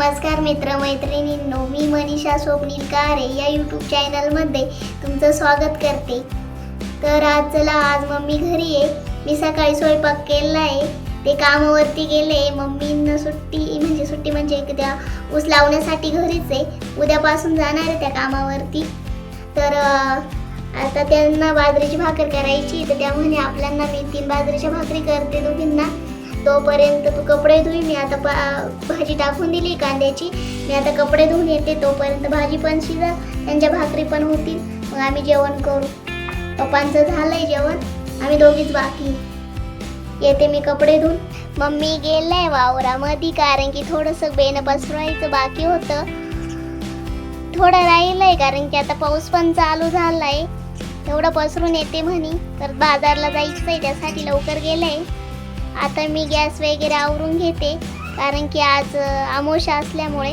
नमस्कार मित्र मैत्रिणींनो मी मनीषा स्वप्नील कारे या यूट्यूब चॅनलमध्ये तुमचं स्वागत करते. तर आज चला आज मम्मी घरी आहे. मी सकाळी स्वयंपाक केलेला आहे. ते कामावरती गेले. मम्मीनं सुट्टी म्हणजे सुट्टी म्हणजे एक त्या ऊस लावण्यासाठी घरीच आहे. उद्यापासून जाणार आहे त्या कामावरती. तर आता त्यांना बाजरीची भाकर करायची तर त्या म्हणे आपल्यांना मी तीन बाजरीच्या भाकरी करते दोघींना. तोपर्यंत तू कपडे धुई मी आता पा- भाजी टाकून दिली कांद्याची. मी आता कपडे धुवून येते तोपर्यंत भाजी पण शिजा त्यांच्या भाकरी पण होतील. मग आम्ही जेवण करू. पप्पांचं झालंय जेवण आम्ही दोघीच बाकी. येते मी कपडे धुवून मम्मी गेलंय वावरामध्ये कारण की थोडंसं बेन पसरवायचं बाकी होतं. थोडं राहिलंय कारण की आता पाऊस पण चालू झालाय. तेवढं पसरून येते म्हणी तर बाजारला जायचं आहे त्यासाठी लवकर गेलंय. आता मी गॅस वगैरे आवरून घेते कारण की आज आमोशा असल्यामुळे.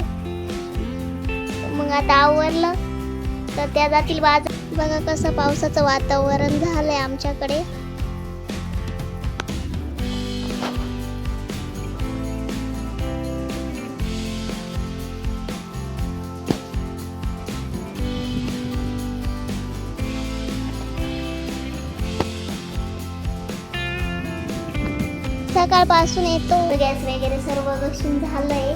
मग आता आवरलं तर त्या जातील बाजार. बघा कसं पावसाचं वातावरण झालंय आमच्याकडे. सकाळपासून येतो. गॅस वगैरे सर्व घसून झालंय.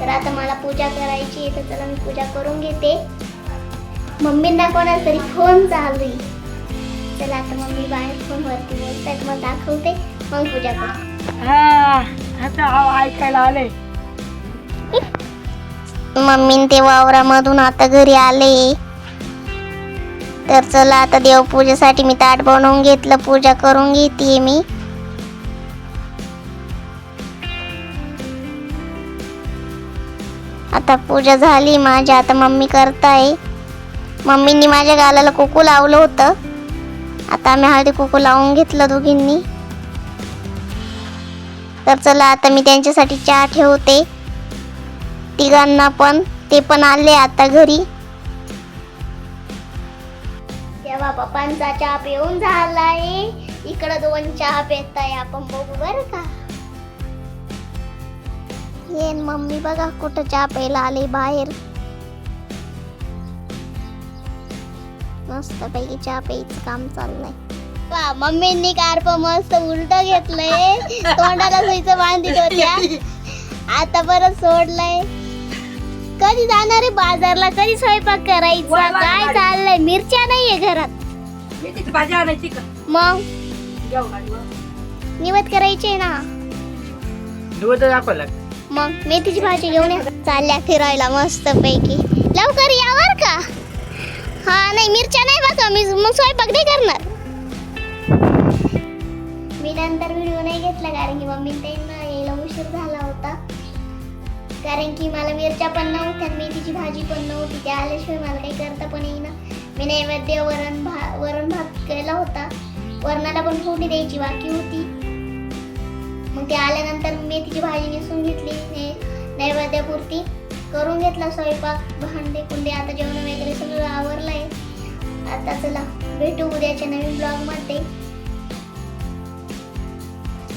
तर आता मला पूजा करायची आहे तर चला मी पूजा करून घेते. मम्मींना कोणाचा तरी फोन चालू आहे. चला आता मम्मी बाहेर फोनवरती बोलतायत मग दाखवते. मग पूजा करते हा ऐकायला आले. मम्मीन ते वावरामधून आता घरी आले. तर चला आता देवपूजेसाठी मी ताट बनवून घेतलं पूजा करून घेते मी. आता पूजा झाली माझी आता मम्मी करताय. मम्मींनी माझ्या गालाला कुकू लावलं होतं. आता आम्ही हळदी कुकू लावून घेतलं दोघींनी. तर चला आता मी त्यांच्यासाठी चहा ठेवते. तिघांना पण ते पण आले आता घरी. तेव्हा पप्पांचा चहा पिऊन झालाय. इकडं दोन चहा पेताय आपण बघू बरं का. ये न मम्मी बघा कुठं चहा प्यायला आले बाहेर. मस्त पैकी चहा प्यायचं काम चाललंय. वा मम्मींनी कारप मस्त उलट घेतलंय? तोंडाला सुईचं बांधित होत्या आता परत सोडलंय. कधी जाणार आहे बाजारला? कधी स्वयंपाक करायचा? काय. चाललंय? मिरच्या नाहीये घरात. मेथीची भाजी आणायची का? मग? घेऊ गाडीवर. निवत करायचे ना? दिवस दाखवला मग मेथीची भाजी घेऊन या. चालल्या फिरायला मस्त पैकी लवकर या बर का? हा नाही मिरच्या नाही बघा मी मग स्वयंपाक नाही करणार. मी नंतर व्हिडिओ नाही घेतला कारण की मम्मी त्यांना यायला उशीर झाला होता. कारण की मला मिरच्या पण नव्हत्या मेथीची भाजी पण नव्हती. त्या आल्याशिवाय मला काही करता पण येईना. मी नैवेद्य वरण भा वरण भात केला होता. वरणाला पण फोटी द्यायची बाकी होती. मग ते आल्यानंतर मेथीची भाजी नेसून घेतली. ने- नैवेद्यापुरती करून घेतला स्वयंपाक भांडे कुंडे. आता जेवण वगैरे सगळं आवरलंय. आता चला भेटू उद्याच्या नवीन ब्लॉगमध्ये.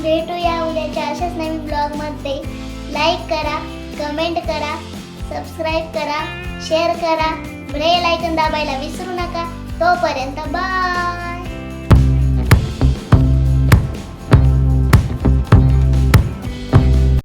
भेटूया उद्याच्या अशाच नवीन ब्लॉगमध्ये. लाईक करा कमेंट करा सबस्क्राईब करा शेअर करा. बेल आयकन दाबायला विसरू नका. तोपर्यंत बाय